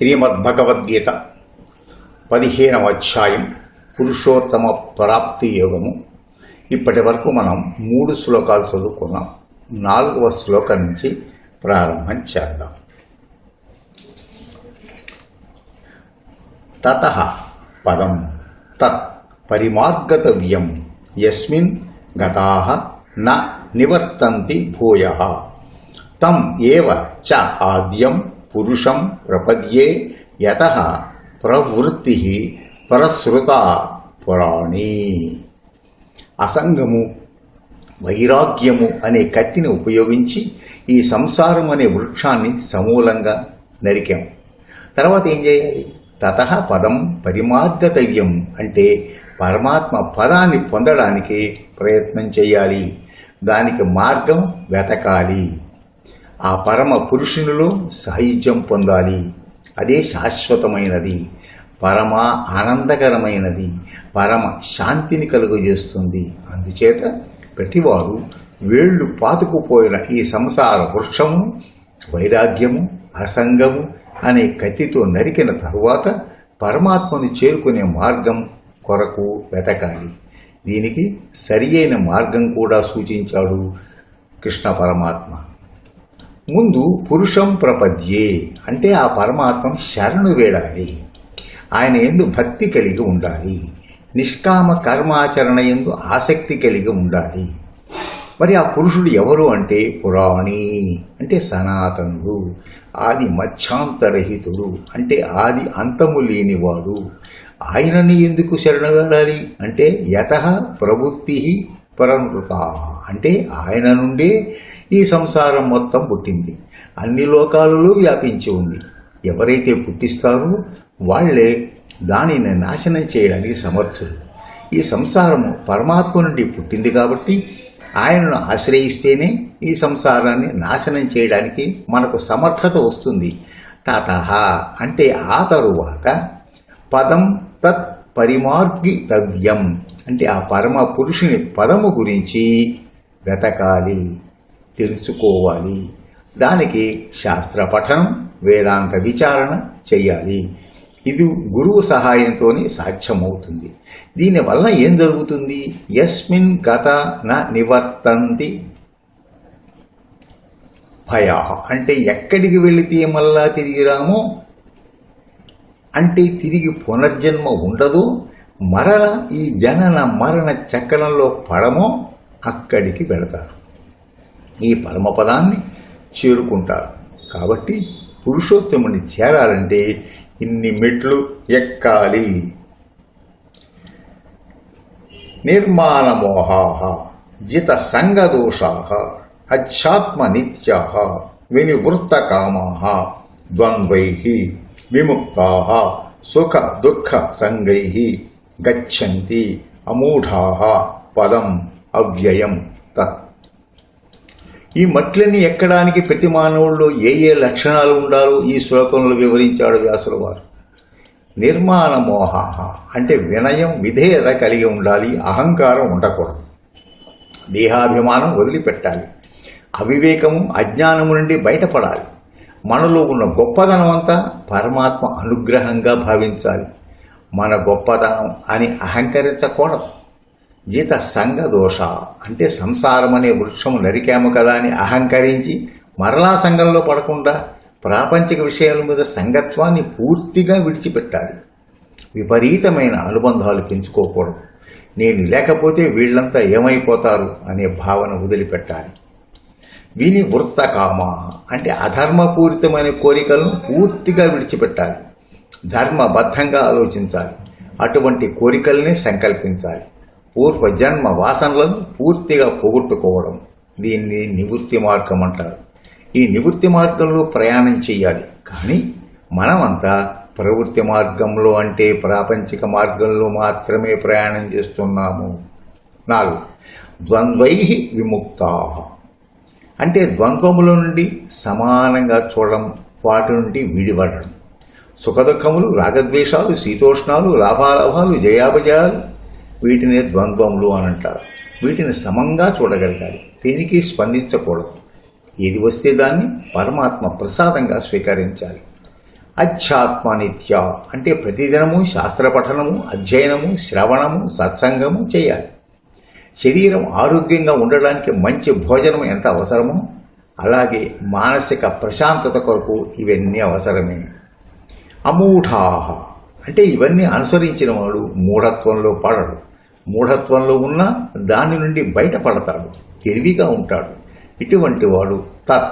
శ్రీమద్భగవద్గీత పదిహేనవ అధ్యాయం పురుషోత్తమ ప్రాప్తి యోగము. ఇప్పటి వరకు మనం మూడు శ్లోకాలు చదువుకున్నాం. నాలుగవ శ్లోకం నుంచి ప్రారంభం చేద్దాం. తత పదం తత్ పరిమార్గతవ్యం. యస్మిన్ గతా న నివర్తంతి భూయ. తం ఏవ చ ఆద్యం పురుషం ప్రపద్యే యత ప్రవృత్తి పరశ్రుత పురాణి. అసంగము వైరాగ్యము అనే కత్తిని ఉపయోగించి ఈ సంసారం అనే వృక్షాన్ని సమూలంగా నరికాం. తర్వాత ఏం చేయాలి? తత పదం పరిమార్గతవ్యం అంటే పరమాత్మ పదాన్ని పొందడానికి ప్రయత్నం చేయాలి. దానికి మార్గం వెతకాలి. ఆ పరమ పురుషునిలో సాయుధ్యం పొందాలి. అదే శాశ్వతమైనది. పరమ ఆనందకరమైనది. పరమ శాంతిని కలుగజేస్తుంది. అందుచేత ప్రతివారు వేళ్ళు పాతుకుపోయిన ఈ సంసార వృక్షము వైరాగ్యము అసంగము అనే కత్తితో నరికిన తరువాత పరమాత్మను చేరుకునే మార్గం కొరకు వెతకాలి. దీనికి సరియైన మార్గం కూడా సూచించాడు కృష్ణ పరమాత్మ. ముందు పురుషం ప్రపద్యే అంటే ఆ పరమాత్మం శరణు వేడాలి. ఆయన ఎందు భక్తి కలిగి ఉండాలి. నిష్కామ కర్మాచరణ ఎందు ఆసక్తి కలిగి ఉండాలి. మరి ఆ పురుషుడు ఎవరు అంటే పురాణి అంటే సనాతనుడు ఆది మధ్యాంతరహితుడు అంటే ఆది అంతము లేనివాడు. ఆయనని ఎందుకు శరణ వేడాలి? అంటే యత ప్రవృత్తి పరమృత అంటే ఆయన నుండే ఈ సంసారం మొత్తం పుట్టింది. అన్ని లోకాలలో వ్యాపించి ఉంది. ఎవరైతే పుట్టిస్తారో వాళ్ళే దానిని నాశనం చేయడానికి సమర్థులు. ఈ సంసారము పరమాత్మ నుండి పుట్టింది కాబట్టి ఆయనను ఆశ్రయిస్తేనే ఈ సంసారాన్ని నాశనం చేయడానికి మనకు సమర్థత వస్తుంది. తత అంటే ఆ తరువాత పదం తత్ పరిమార్గితవ్యం అంటే ఆ పరమ పురుషుని పదము గురించి వెతకాలి. తెలుసుకోవాలి. దానికి శాస్త్ర పఠనం వేదాంత విచారణ చేయాలి ఇది గురువు సహాయంతోనే సాధ్యమవుతుంది. దీనివల్ల ఏం జరుగుతుంది? యస్మిన్ గత న నివర్తంతి భయా. అంటే ఎక్కడికి వెళితే మళ్ళా తిరిగి రామో? అంటే తిరిగి పునర్జన్మ ఉండదు. మరల ఈ జనన మరణ చక్రంలో పడమో అక్కడికి వెళతారు. ఈ పరమపదాన్ని చేరుకుంటారు. కాబట్టి పురుషోత్తముని చేరాలంటే ఇన్ని మెట్లు ఎక్కాలి. నిర్మాణమోహా జిత సంగదోషా అధ్యాత్మ నిత్యా వినివృత్తకామా ద్వంద్వై విముక్తా సుఖ దుఃఖ సంగై గచ్చంతి అమూఢా పదం అవ్యయం తత్. ఈ మట్లన్నీ ఎక్కడానికి ప్రతి మానవుల్లో ఏ ఏ లక్షణాలు ఉండాలో ఈ శ్లోకంలో వివరించాడు వ్యాసుల వారు. నిర్మాణ మోహ అంటే వినయం విధేయత కలిగి ఉండాలి అహంకారం ఉండకూడదు. దేహాభిమానం వదిలిపెట్టాలి. అవివేకము అజ్ఞానము నుండి బయటపడాలి. మనలో ఉన్న గొప్పదనం అంతా పరమాత్మ అనుగ్రహంగా భావించాలి. మన గొప్పదనం అని అహంకరించకూడదు. జీత సంఘ దోష. అంటే సంసారం అనే వృక్షం నరికాము కదా అని అహంకరించి మరలా సంఘంలో పడకుండా ప్రాపంచిక విషయాల మీద సంగత్వాన్ని పూర్తిగా విడిచిపెట్టాలి. విపరీతమైన అనుబంధాలు పెంచుకోకూడదు. నేను లేకపోతే వీళ్ళంతా ఏమైపోతారు అనే భావన వదిలిపెట్టాలి. విని వృత్త కామ అంటే అధర్మపూరితమైన కోరికలను పూర్తిగా విడిచిపెట్టాలి. ధర్మబద్ధంగా ఆలోచించాలి. అటువంటి కోరికల్ని సంకల్పించాలి. పూర్వజన్మ వాసనలను పూర్తిగా పోగొట్టుకోవడం. దీన్ని నివృత్తి మార్గం అంటారు. ఈ నివృత్తి మార్గంలో ప్రయాణం చేయాలి కానీ మనమంతా ప్రవృత్తి మార్గంలో అంటే ప్రాపంచిక మార్గంలో మాత్రమే ప్రయాణం చేస్తున్నాము. నాలుగు. ద్వంద్వై విముక్తా. అంటే ద్వంద్వముల నుండి సమానంగా చూడడం వాటి నుండి విడిపడడం. సుఖదుఖములు రాగద్వేషాలు శీతోష్ణాలు లాభాలాభాలు జయాపజయాలు వీటిని ద్వంద్వములు అని అంటారు. వీటిని సమంగా చూడగలగాలి. దేనికి? స్పందించకూడదు. ఏది వస్తే దాన్ని పరమాత్మ ప్రసాదంగా స్వీకరించాలి. అధ్యాత్మనిత్య అంటే ప్రతిదినము శాస్త్ర పఠనము అధ్యయనము శ్రవణము సత్సంగము చేయాలి. శరీరం ఆరోగ్యంగా ఉండడానికి మంచి భోజనం ఎంత అవసరమో అలాగే మానసిక ప్రశాంతత కొరకు ఇవన్నీ అవసరమే. అమూఢాహ అంటే ఇవన్నీ అనుసరించిన వాడు మూఢత్వంలో పడడు. మూఢత్వంలో ఉన్న దాని నుండి బయటపడతాడు తెలివిగా ఉంటాడు. ఇటువంటి వాడు తత్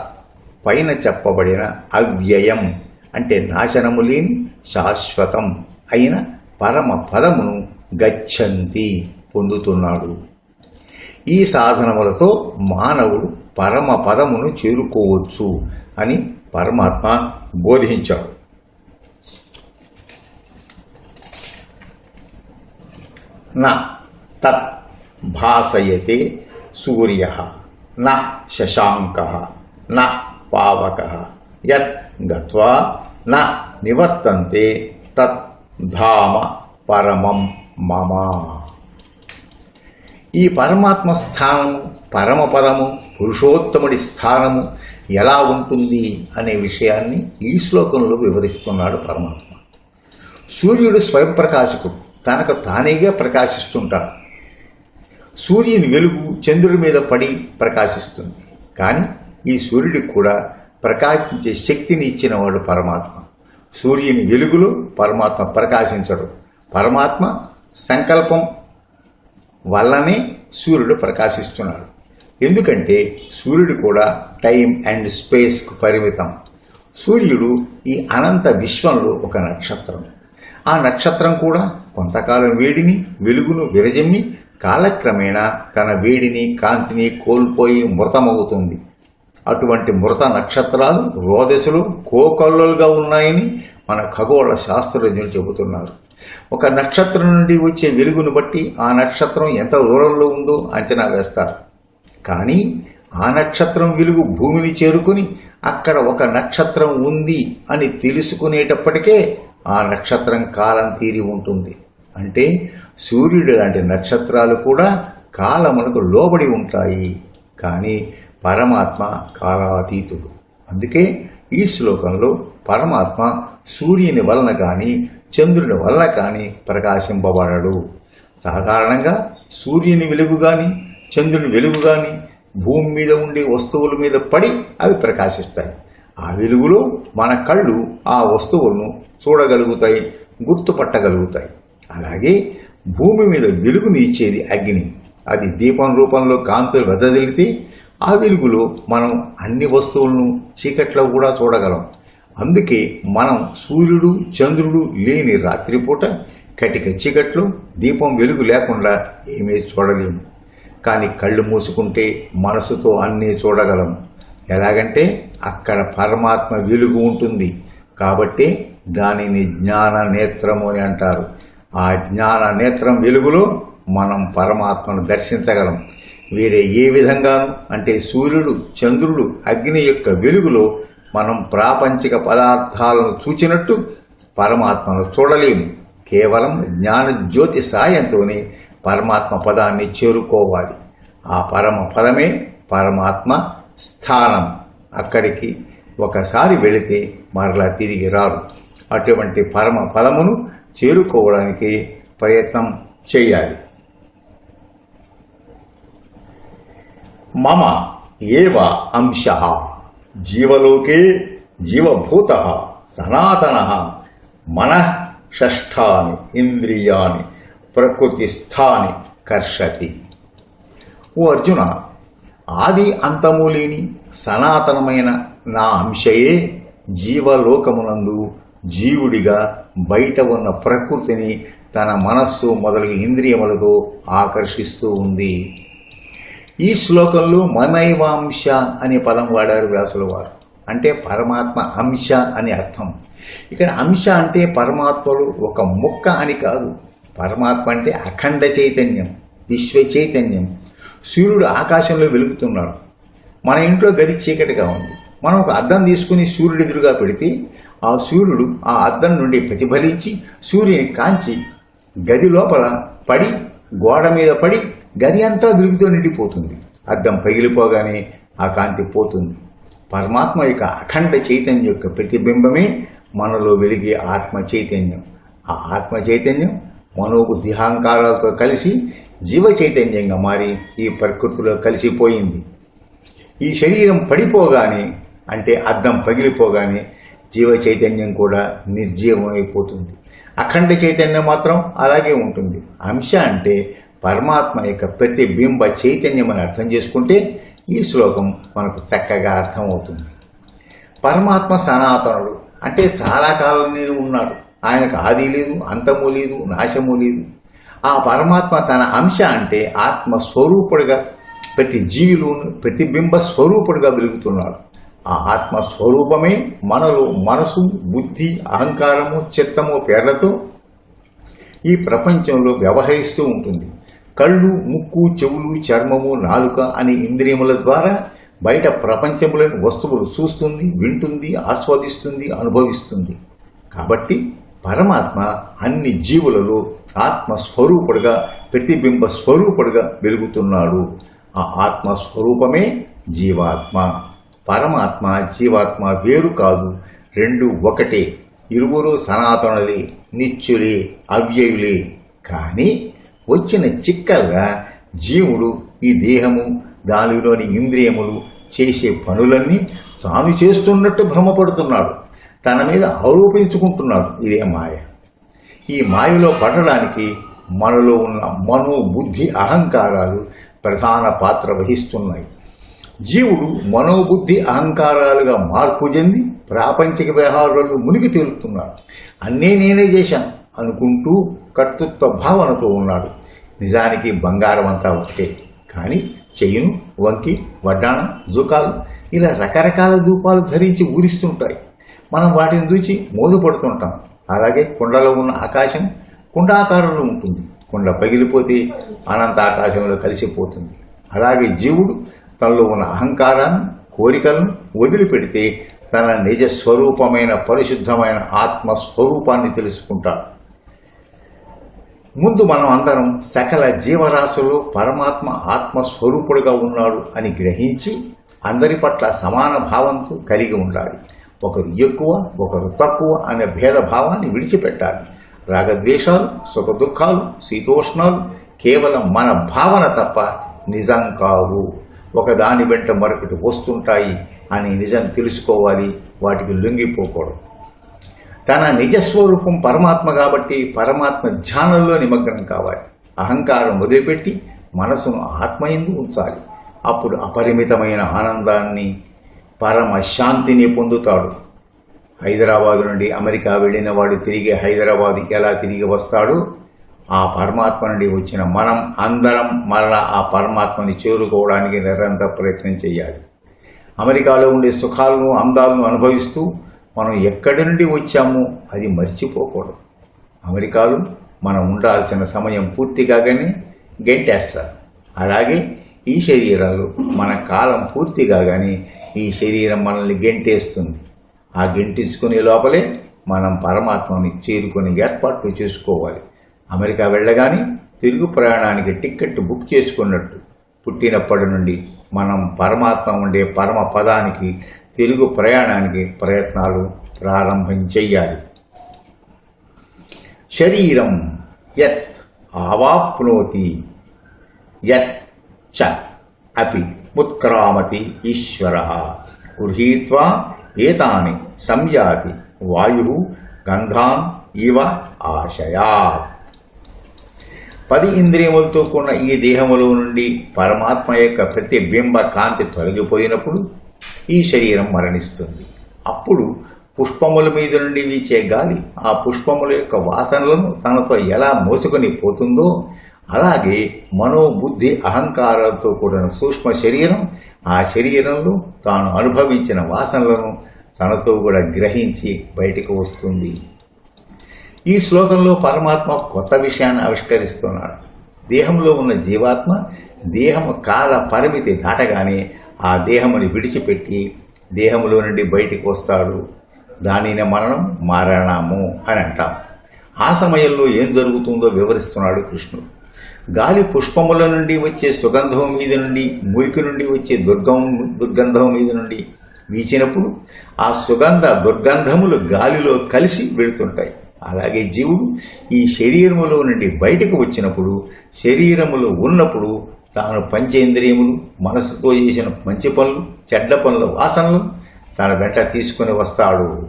పైన చెప్పబడిన అవ్యయం అంటే నాశనము లేని శాశ్వతం అయిన పరమ పదమును గచ్చంతి పొందుతున్నాడు. ఈ సాధనములతో మానవుడు పరమ పదమును చేరుకోవచ్చు అని పరమాత్మ బోధించాడు. నా తత్ భాసయతే సూర్య న శశాంక న పావక యత్ గత్వా న నివర్తంతే తత్ ధామ పరమం మమ. ఈ పరమాత్మ స్థానము పరమపదము పురుషోత్తముడి స్థానము ఎలా ఉంటుంది అనే విషయాన్ని ఈ శ్లోకంలో వివరిస్తున్నాడు పరమాత్మ. సూర్యుడు స్వయం ప్రకాశకుడు తనకు తానేగా ప్రకాశిస్తుంటాడు. సూర్యుని వెలుగు చంద్రుడి మీద పడి ప్రకాశిస్తుంది. కానీ ఈ సూర్యుడికి కూడా ప్రకాశించే శక్తిని ఇచ్చిన వాడు పరమాత్మ. సూర్యుని వెలుగులో పరమాత్మ ప్రకాశించడు. పరమాత్మ సంకల్పం వల్లనే సూర్యుడు ప్రకాశిస్తున్నాడు. ఎందుకంటే సూర్యుడు కూడా టైం అండ్ స్పేస్కు పరిమితం. సూర్యుడు ఈ అనంత విశ్వంలో ఒక నక్షత్రం. ఆ నక్షత్రం కూడా కొంతకాలం వేడిని వెలుగును విరజమ్మి కాలక్రమేణా తన వేడిని కాంతిని కోల్పోయి మృతమవుతుంది. అటువంటి మృత నక్షత్రాలు రోదశలు కోకల్లులుగా ఉన్నాయని మన ఖగోళ శాస్త్రజ్ఞులు చెబుతున్నారు. ఒక నక్షత్రం నుండి వచ్చే వెలుగును బట్టి ఆ నక్షత్రం ఎంత దూరంలో ఉందో అంచనా వేస్తారు. కానీ ఆ నక్షత్రం వెలుగు భూమిని చేరుకుని అక్కడ ఒక నక్షత్రం ఉంది అని తెలుసుకునేటప్పటికే ఆ నక్షత్రం కాలం తీరి ఉంటుంది. అంటే సూర్యుడు లాంటి నక్షత్రాలు కూడా కాలమునకు లోబడి ఉంటాయి. కానీ పరమాత్మ కాలాతీతుడు. అందుకే ఈ శ్లోకంలో పరమాత్మ సూర్యుని వలన కానీ చంద్రుని వలన కానీ ప్రకాశింపబడడు. సాధారణంగా సూర్యుని వెలుగు కానీ చంద్రుని వెలుగు కానీ భూమి మీద ఉండే వస్తువుల మీద పడి అవి ప్రకాశిస్తాయి. ఆ వెలుగులో మన కళ్ళు ఆ వస్తువులను చూడగలుగుతాయి గుర్తుపట్టగలుగుతాయి. అలాగే భూమి మీద వెలుగుని ఇచ్చేది అగ్ని. అది దీపం రూపంలో కాంతులు వెదజల్లితే ఆ వెలుగులో మనం అన్ని వస్తువులను చీకట్లో కూడా చూడగలం. అందుకే మనం సూర్యుడు చంద్రుడు లేని రాత్రిపూట కటిక చీకట్లో దీపం వెలుగు లేకుండా ఏమీ చూడలేము. కానీ కళ్ళు మూసుకుంటే మనసుతో అన్నీ చూడగలం. ఎలాగంటే అక్కడ పరమాత్మ వెలుగు ఉంటుంది కాబట్టి దానిని జ్ఞాన నేత్రము అని అంటారు. ఆ జ్ఞాన నేత్రం వెలుగులో మనం పరమాత్మను దర్శించగలం. వేరే ఏ విధంగాను అంటే సూర్యుడు చంద్రుడు అగ్ని యొక్క వెలుగులో మనం ప్రాపంచిక పదార్థాలను చూచినట్టు పరమాత్మను చూడలేము. కేవలం జ్ఞాన జ్యోతి సాయంతోనే పరమాత్మ పదాన్ని చేరుకోవాలి. ఆ పరమ పదమే పరమాత్మ స్థానం. అక్కడికి ఒకసారి వెళితే మరలా తిరిగి రారు. అటువంటి పరమ పదమును చేరుకోవడానికి ప్రయత్నం చేయాలి. మమ ఏవ అంశ జీవలోకే జీవభూత సనాతన మన షష్ఠాని ఇంద్రియాని ప్రకృతిస్థాని కర్షతి. ఓ అర్జున ఆది అంతము లేని సనాతనమైన నా అంశయే జీవలోకమునందు జీవుడిగా బయట ఉన్న ప్రకృతిని తన మనస్సు మొదలగు ఇంద్రియములతో ఆకర్షిస్తూ ఉంది. ఈ శ్లోకంలో మమైవాంశ అనే పదం వాడారు వ్యాసుల వారు. అంటే పరమాత్మ అంశ అని అర్థం. ఇక్కడ అంశ అంటే పరమాత్మలు ఒక ముక్క అని కాదు. పరమాత్మ అంటే అఖండ చైతన్యం విశ్వ చైతన్యం. సూర్యుడు ఆకాశంలో వెలుగుతున్నాడు. మన ఇంట్లో గది చీకటిగా ఉంది. మనం ఒక అద్దం తీసుకుని సూర్యుడు ఎదురుగా పెడితే ఆ సూర్యుడు ఆ అద్దం నుండి ప్రతిఫలించి సూర్యుని కాంచి గది లోపల పడి గోడ మీద పడి గది అంతా వెలుగుతో నిండిపోతుంది. అద్దం పగిలిపోగానే ఆ కాంతి పోతుంది. పరమాత్మ యొక్క అఖండ చైతన్యం యొక్క ప్రతిబింబమే మనలో వెలిగే ఆత్మ చైతన్యం. ఆ ఆత్మ చైతన్యం మనోబుద్ధి అహంకారాలతో కలిసి జీవ చైతన్యంగా మారి ఈ ప్రకృతిలో కలిసిపోయింది. ఈ శరీరం పడిపోగానే అంటే అద్దం పగిలిపోగానే జీవ చైతన్యం కూడా నిర్జీవమైపోతుంది అఖండ చైతన్యం మాత్రం అలాగే ఉంటుంది. అంశ అంటే పరమాత్మ యొక్క ప్రతిబింబ చైతన్యం అని అర్థం చేసుకుంటే ఈ శ్లోకం మనకు చక్కగా అర్థమవుతుంది. పరమాత్మ సనాతనుడు. అంటే చాలా కాలం నేను ఉన్నాడు ఆయనకు ఆది లేదు అంతము లేదు నాశము లేదు. ఆ పరమాత్మ తన అంశ అంటే ఆత్మ స్వరూపుడుగా ప్రతి జీవిలోను ప్రతిబింబ స్వరూపుడుగా వెలుగుతున్నాడు. ఆ ఆత్మ స్వరూపమే మనలో మనసు బుద్ధి అహంకారము చిత్తము పేర్లతో ఈ ప్రపంచంలో వ్యవహరిస్తూ ఉంటుంది. కళ్ళు ముక్కు చెవులు చర్మము నాలుక అనే ఇంద్రియముల ద్వారా బయట ప్రపంచంలోని వస్తువులు చూస్తుంది వింటుంది ఆస్వాదిస్తుంది అనుభవిస్తుంది. కాబట్టి పరమాత్మ అన్ని జీవులలో ఆత్మస్వరూపుడుగా ప్రతిబింబ స్వరూపుడుగా వెలుగుతున్నాడు. ఆ ఆత్మ స్వరూపమే జీవాత్మ. పరమాత్మ జీవాత్మ వేరు కాదు. రెండు ఒకటే. ఇరువురు సనాతనులే నిత్యులే అవ్యయులే. కానీ వచ్చిన చిక్కల్గా జీవుడు ఈ దేహము దానిలోని ఇంద్రియములు చేసే పనులన్నీ తాను చేస్తున్నట్టు భ్రమపడుతున్నాడు. తన మీద ఆరోపించుకుంటున్నాడు ఇదే మాయ. ఈ మాయలో పడడానికి మనలో ఉన్న మనో బుద్ధి అహంకారాలు ప్రధాన పాత్ర వహిస్తున్నాయి. జీవుడు మనోబుద్ధి అహంకారాలుగా మార్పు చెంది ప్రాపంచిక వ్యవహారాలు మునిగి తేలుతున్నాడు. అన్నీ నేనే చేశాను అనుకుంటూ కర్తృత్వ భావనతో ఉన్నాడు. నిజానికి బంగారం అంతా ఒకటే కానీ చెయ్యును వంకి వడ్డాణం జూకాలు ఇలా రకరకాల దూపాలు ధరించి ఊరిస్తుంటాయి. మనం వాటిని చూచి మోదుపడుతుంటాం. అలాగే కుండలో ఉన్న ఆకాశం కుండాకారంలో ఉంటుంది. కుండ పగిలిపోతే అనంత ఆకాశంలో కలిసిపోతుంది. అలాగే జీవుడు తనలో ఉన్న అహంకారాన్ని కోరికలను వదిలిపెడితే తన నిజ స్వరూపమైన పరిశుద్ధమైన ఆత్మ స్వరూపాన్ని తెలుసుకుంటాడు. ముందు మనం అందరం సకల జీవరాశుల్లో పరమాత్మ ఆత్మ స్వరూపుడుగా ఉన్నాడు అని గ్రహించి అందరి పట్ల సమాన భావంతో కలిగి ఉండాలి. ఒకరు ఎక్కువ ఒకరు తక్కువ అనే భేదభావాన్ని విడిచిపెట్టాలి. రాగద్వేషాలు సుఖ దుఃఖాలు శీతోష్ణాలు కేవలం మన భావన తప్ప నిజం కావు. ఒకదాని వెంట మరొకటి వస్తుంటాయి అని నిజం తెలుసుకోవాలి వాటికి లొంగిపోకూడదు. తన నిజస్వరూపం పరమాత్మ కాబట్టి పరమాత్మ ధ్యానంలో నిమగ్నం కావాలి. అహంకారం వదిలిపెట్టి మనసును ఆత్మయందు ఉంచాలి. అప్పుడు అపరిమితమైన ఆనందాన్ని పరమ శాంతిని పొందుతాడు. హైదరాబాదు నుండి అమెరికా వెళ్ళిన వాడు తిరిగి హైదరాబాద్ ఎలా తిరిగి వస్తాడో ఆ పరమాత్మ నుండి వచ్చిన మనం అందరం మరలా ఆ పరమాత్మని చేరుకోవడానికి నిరంతర ప్రయత్నం చేయాలి. అమెరికాలో ఉండే సుఖాలను అందాలను అనుభవిస్తూ మనం ఎక్కడి నుండి వచ్చామో అది మర్చిపోకూడదు. అమెరికాలో మనం ఉండాల్సిన సమయం పూర్తి కాగానే గెంటేస్తారు. అలాగే ఈ శరీరాలు మన కాలం పూర్తి కాగానే ఈ శరీరం మనల్ని గెంటేస్తుంది. ఆ గెంటించుకునే లోపలే మనం పరమాత్మని చేరుకొని ఏర్పాట్లు చేసుకోవాలి. అమెరికా వెళ్ళగానే తిరుగు ప్రయాణానికి టిక్కెట్ బుక్ చేసుకున్నట్టు. పుట్టినప్పటి నుండి మనం పరమాత్మ ఉండే పరమ పదానికి తెలుగు ప్రయాణానికి ప్రయత్నాలు ప్రారంభం చెయ్యాలి. శరీరం యత్ ఆవాప్నోతి యత్ చ అపి ఉత్క్రామతి ఈశ్వర. గృహీత్వా ఏతాని సంయాతి వాయు గంధాన్ ఇవ ఆశయాత్. పది ఇంద్రియములతో కూడిన ఈ దేహములో నుండి పరమాత్మ యొక్క ప్రతిబింబ కాంతి తొలగిపోయినప్పుడు ఈ శరీరం మరణిస్తుంది. అప్పుడు పుష్పముల మీద నుండి వీచే గాలి ఆ పుష్పముల యొక్క వాసనలను తనతో ఎలా మోసుకొని పోతుందో అలాగే మనోబుద్ధి అహంకారాలతో కూడిన సూక్ష్మ శరీరం ఆ శరీరంలో తాను అనుభవించిన వాసనలను తనతో కూడా గ్రహించి బయటకు వస్తుంది. ఈ శ్లోకంలో పరమాత్మ కొత్త విషయాన్ని ఆవిష్కరిస్తున్నాడు. దేహంలో ఉన్న జీవాత్మ దేహము కాల పరిమితి దాటగానే ఆ దేహముని విడిచిపెట్టి దేహంలో నుండి బయటికి వస్తాడు. దానిని మరణం మారణము అని అంటాం. ఆ సమయంలో ఏం జరుగుతుందో వివరిస్తున్నాడు కృష్ణుడు. గాలి పుష్పముల నుండి వచ్చే సుగంధం మీద నుండి మురికి నుండి వచ్చే దుర్గం దుర్గంధం మీద నుండి వీచినప్పుడు ఆ సుగంధ దుర్గంధములు గాలిలో కలిసి వెళుతుంటాయి. అలాగే జీవుడు ఈ శరీరములో నుండి బయటకు వచ్చినప్పుడు శరీరములో ఉన్నప్పుడు తాను పంచేంద్రియములు మనసుతో చేసిన మంచి పనులు చెడ్డ పనుల వాసనలు తన వెంట తీసుకుని వస్తాడు.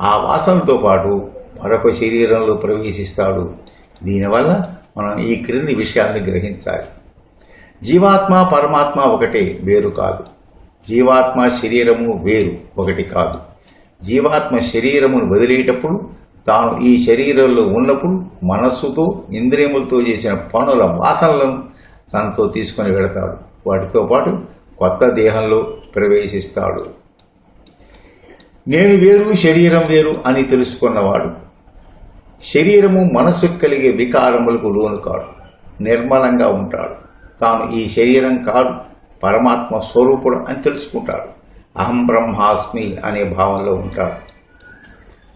ఆ వాసనతో పాటు మరొక శరీరంలో ప్రవేశిస్తాడు. దీనివల్ల మనం ఈ క్రింది విషయాన్ని గ్రహించాలి. జీవాత్మ పరమాత్మ ఒకటే వేరు కాదు. జీవాత్మ శరీరము వేరు ఒకటి కాదు. జీవాత్మ శరీరమును వదిలేటప్పుడు తాను ఈ శరీరంలో ఉన్నప్పుడు మనస్సుతో ఇంద్రియములతో చేసిన పనుల వాసనలను తనతో తీసుకొని వెళతాడు. వాటితో పాటు కొత్త దేహంలో ప్రవేశిస్తాడు. నేను వేరు శరీరం వేరు అని తెలుసుకున్నవాడు శరీరము మనస్సుకు కలిగే వికారములకు లోను కాడు. నిర్మలంగా ఉంటాడు. తాను ఈ శరీరం కాదు పరమాత్మ స్వరూపుడు అని తెలుసుకుంటాడు. అహం బ్రహ్మాస్మి అనే భావంలో ఉంటాడు.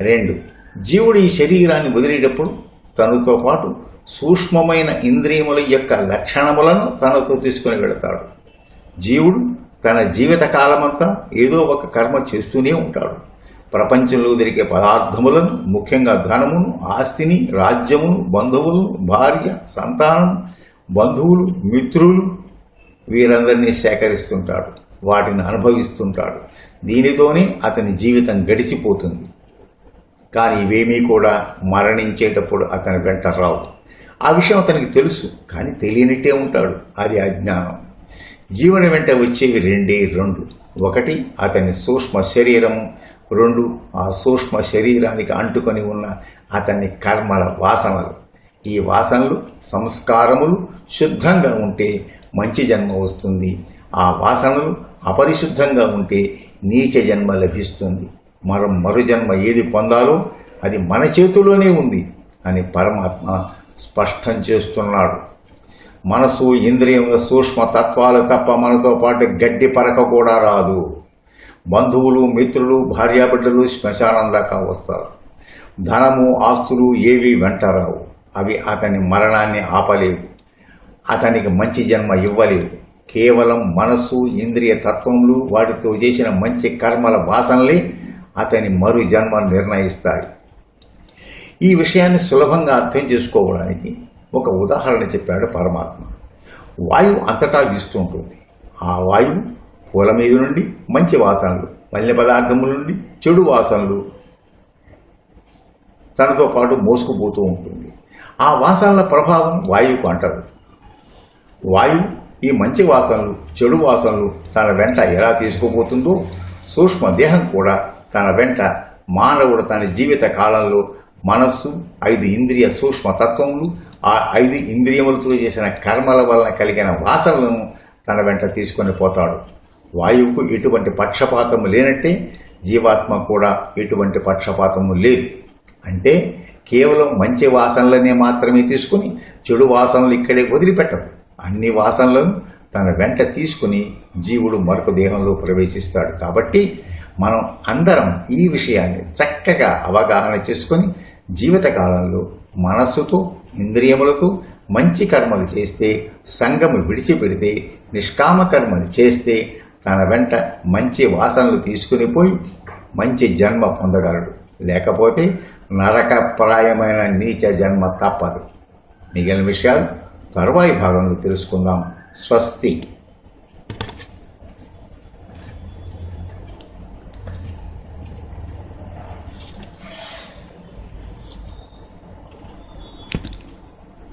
రెండు జీవుడు ఈ శరీరాన్ని వదిలేటప్పుడు తనతో పాటు సూక్ష్మమైన ఇంద్రియముల యొక్క లక్షణములను తనతో తీసుకుని వెళతాడు. జీవుడు తన జీవిత కాలమంతా ఏదో ఒక కర్మ చేస్తూనే ఉంటాడు. ప్రపంచంలో దొరికే పదార్థములను ముఖ్యంగా ధనమును ఆస్తిని రాజ్యమును బంధువులను భార్య సంతానం బంధువులు మిత్రులు వీరందరినీ సేకరిస్తుంటాడు. వాటిని అనుభవిస్తుంటాడు. దీనితోనే అతని జీవితం గడిచిపోతుంది. కానీ ఇవేమీ కూడా మరణించేటప్పుడు అతని వెంట రావు. ఆ విషయం అతనికి తెలుసు కానీ తెలియనిట్టే ఉంటాడు. అది అజ్ఞానం. జీవన వెంట వచ్చేవి రెండే రెండు. ఒకటి అతని సూక్ష్మ శరీరము రెండు ఆ సూక్ష్మ శరీరానికి అంటుకొని ఉన్న అతని కర్మల వాసనలు. ఈ వాసనలు సంస్కారములు శుద్ధంగా ఉంటే మంచి జన్మ వస్తుంది. ఆ వాసనలు అపరిశుద్ధంగా ఉంటే నీచ జన్మ లభిస్తుంది. మరో మరు జన్మ ఏది పొందాలో అది మన చేతిలోనే ఉంది అని పరమాత్మ స్పష్టం చేస్తున్నాడు. మనసు ఇంద్రియముల సూక్ష్మ తత్వాలు తప్ప మనతో పాటు గడ్డి పరక కూడా రాదు. బంధువులు మిత్రులు భార్యాబిడ్డలు శ్మశానందాకా వస్తారు. ధనము ఆస్తులు ఏవి వెంటరావు అవి అతని మరణాన్ని ఆపలేవు. అతనికి మంచి జన్మ ఇవ్వలేవు. కేవలం మనస్సు ఇంద్రియ తత్వములు వాటితో చేసిన మంచి కర్మల వాసనలే అతని మరు జన్మ నిర్ణయిస్తాయి. ఈ విషయాన్ని సులభంగా అర్థం చేసుకోవడానికి ఒక ఉదాహరణ చెప్పాడు పరమాత్మ. వాయువు అంతటా వీస్తుంటుంది ఆ వాయువు పూల మీద నుండి మంచి వాసనలు మలిన పదార్థముల నుండి చెడు వాసనలు తనతో పాటు మోసుకుపోతూ ఉంటుంది. ఆ వాసనల ప్రభావం వాయువుకు అంటదు. వాయువు ఈ మంచి వాసనలు చెడు వాసనలు తన వెంట ఎలా తీసుకుపోతుందో సూక్ష్మ దేహం కూడా తన వెంట మానవుడు తన జీవిత కాలంలో మనస్సు ఐదు ఇంద్రియ సూక్ష్మ తత్వములు ఆ ఐదు ఇంద్రియములతో చేసిన కర్మల వలన కలిగిన వాసనలను తన వెంట తీసుకొని పోతాడు. వాయువుకు ఎటువంటి పక్షపాతము లేనట్టే జీవాత్మ కూడా ఎటువంటి పక్షపాతము లేదు. అంటే కేవలం మంచి వాసనలనే మాత్రమే తీసుకుని చెడు వాసనలు ఇక్కడే వదిలిపెట్టదు. అన్ని వాసనలను తన వెంట తీసుకుని జీవుడు మరొక దేహంలో ప్రవేశిస్తాడు. కాబట్టి మనం అందరం ఈ విషయాన్ని చక్కగా అవగాహన చేసుకొని జీవితకాలంలో మనస్సుతో ఇంద్రియములతో మంచి కర్మలు చేస్తే సంగము విడిచిపెడితే నిష్కామ కర్మలు చేస్తే తన వెంట మంచి వాసనలు తీసుకుని పోయి మంచి జన్మ పొందగలడు. లేకపోతే నరకప్రాయమైన నీచ జన్మ తప్పదు. మిగిలిన విషయాలు తరువాయి భాగంలో తెలుసుకుందాం. స్వస్తి.